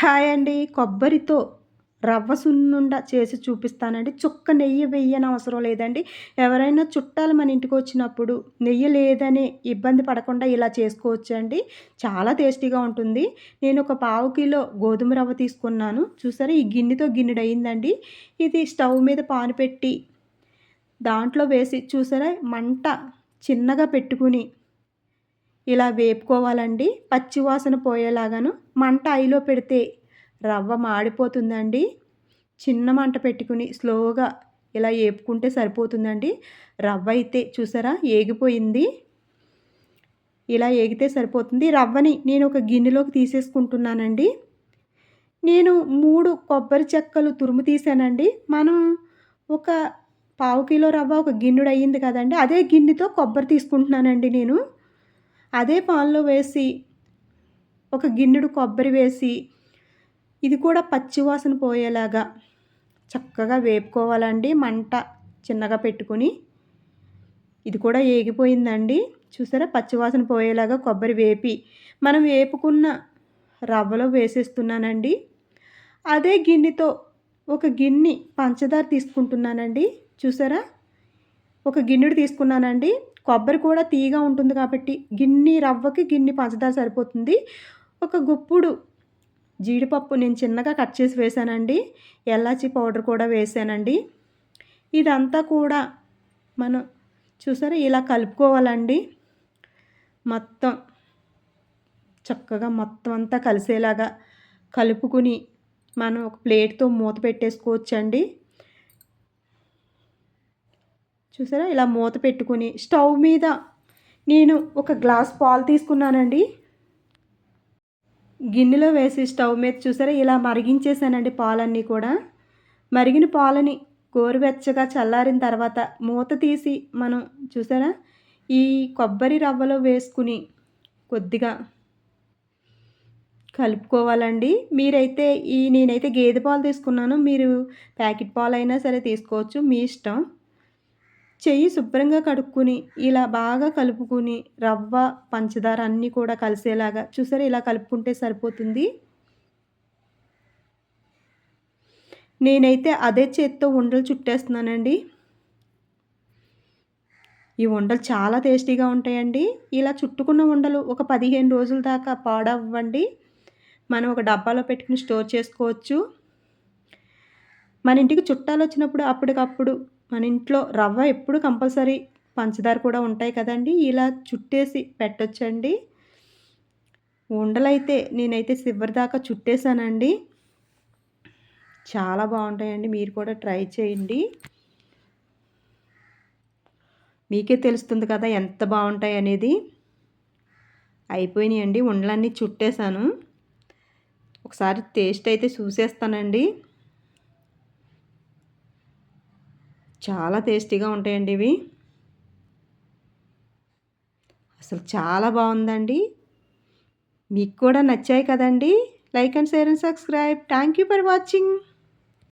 Hi అండి కొబ్బరితో రవ్వ సున్నుండ చేసి చూపిస్తానండి. చుక్క నెయ్యి వెయ్యని అవసరం లేదండి. ఎవరైనా చుట్టాలు మన ఇంటికి వచ్చినప్పుడు నెయ్యి లేదని ఇబ్బంది పడకుండా ఇలా చేసుకోవచ్చు అండి చాలా టేస్టీగా ఉంటుంది. నేను ఒక పావు కిలో గోధుమ రవ్వ తీసుకున్నాను. చూసారా? ఈ గిన్నెతో గిన్నెడు అయిందండి ఇది స్టవ్ మీద పాను పెట్టి దాంట్లో వేసి చూసారా? మంట చిన్నగా పెట్టుకుని ఇలా వేపుకోవాలండి. పచ్చివాసన పోయేలాగాను మంట ఐలో పెడితే రవ్వ మాడిపోతుందండి. చిన్న మంట పెట్టుకుని స్లోగా ఇలా వేపుకుంటే సరిపోతుందండి. రవ్వ అయితే చూసారా ఏగిపోయింది. ఇలా ఏగితే సరిపోతుంది. రవ్వని నేను ఒక గిన్నెలోకి తీసేసుకుంటున్నానండి. నేను మూడు కొబ్బరి చెక్కలు తురుము తీసానండి. మనం ఒక పావు కిలో రవ్వ ఒక గిన్నెడు అయ్యింది కదండి. అదే గిన్నెతో కొబ్బరి తీసుకుంటున్నానండి నేను. అదే పాలలో వేసి ఒక గిన్నెడు కొబ్బరి వేసి ఇది కూడా పచ్చివాసన పోయేలాగా చక్కగా వేపుకోవాలండి. మంట చిన్నగా పెట్టుకుని ఇది కూడా ఏగిపోయిందండి. చూసారా? పచ్చివాసన పోయేలాగా కొబ్బరి వేపి మనం వేపుకున్న రవ్వలో వేసేస్తున్నానండి. అదే గిన్నెతో ఒక గిన్నె పంచదార తీసుకుంటున్నానండి. చూసారా? ఒక గిన్నెడు తీసుకున్నానండి. కొబ్బరి కూడా తీగా ఉంటుంది కాబట్టి గిన్నె రవ్వకి గిన్నె పంచదార సరిపోతుంది. ఒక గుప్పుడు జీడిపప్పు నేను చిన్నగా కట్ చేసి వేశానండి ఎలాచి పౌడర్ కూడా వేసానండి. ఇదంతా కూడా మనం చూసారా ఇలా కలుపుకోవాలండి. మొత్తం చక్కగా మొత్తం అంతా కలిసేలాగా కలుపుకుని మనం ఒక ప్లేట్తో మూత పెట్టేసుకోవచ్చండి. చూసారా? ఇలా మూత పెట్టుకుని స్టవ్ మీద నేను ఒక గ్లాస్ పాలు తీసుకున్నానండి. గిన్నెలో వేసి స్టవ్ మీద చూసారా? ఇలా మరిగించేసానండి పాలన్నీ కూడా. మరిగిన పాలని గోరువెచ్చగా చల్లారిన తర్వాత మూత తీసి మనం చూసారా? ఈ కొబ్బరి రవ్వలో వేసుకుని కొద్దిగా కలుపుకోవాలండి. మీరైతే ఈ నేనైతే గేదె పాలు తీసుకున్నాను. మీరు ప్యాకెట్ పాలు అయినా సరే తీసుకోవచ్చు. మీ ఇష్టం. చెయ్యి శుభ్రంగా కడుక్కుని ఇలా బాగా కలుపుకుని రవ్వ పంచదార అన్నీ కూడా కలిసేలాగా చూసారా ఇలా కలుపుకుంటే సరిపోతుంది? నేనైతే అదే చేత్తో ఉండలు చుట్టేస్తున్నానండి. ఈ ఉండలు చాలా టేస్టీగా ఉంటాయండి. ఇలా చుట్టుకున్న ఉండలు ఒక పదిహేను రోజుల దాకా పాడవ్వండి. మనం ఒక డబ్బాలో పెట్టుకుని స్టోర్ చేసుకోవచ్చు. మన ఇంటికి చుట్టాలు వచ్చినప్పుడు అప్పటికప్పుడు మన ఇంట్లో రవ్వ ఎప్పుడు కంపల్సరీ పంచదార కూడా ఉంటాయి కదండి. ఇలా చుట్టేసి పెట్టొచ్చండి. ఉండలైతే నేనైతే చివరి దాకా చుట్టేసానండి. చాలా బాగుంటాయండి. మీరు కూడా ట్రై చేయండి. మీకే తెలుస్తుంది కదా ఎంత బాగుంటాయి అనేది. అయిపోయినాయండి. ఉండలన్నీ చుట్టేశాను ఒకసారి టేస్ట్ అయితే చూసేస్తానండి. చాలా టేస్టీగా ఉంటాయండి ఇవి. అసలు చాలా బాగుందండి. మీకు కూడా నచ్చాయి కదండి. Like and share and subscribe. Thank you for watching.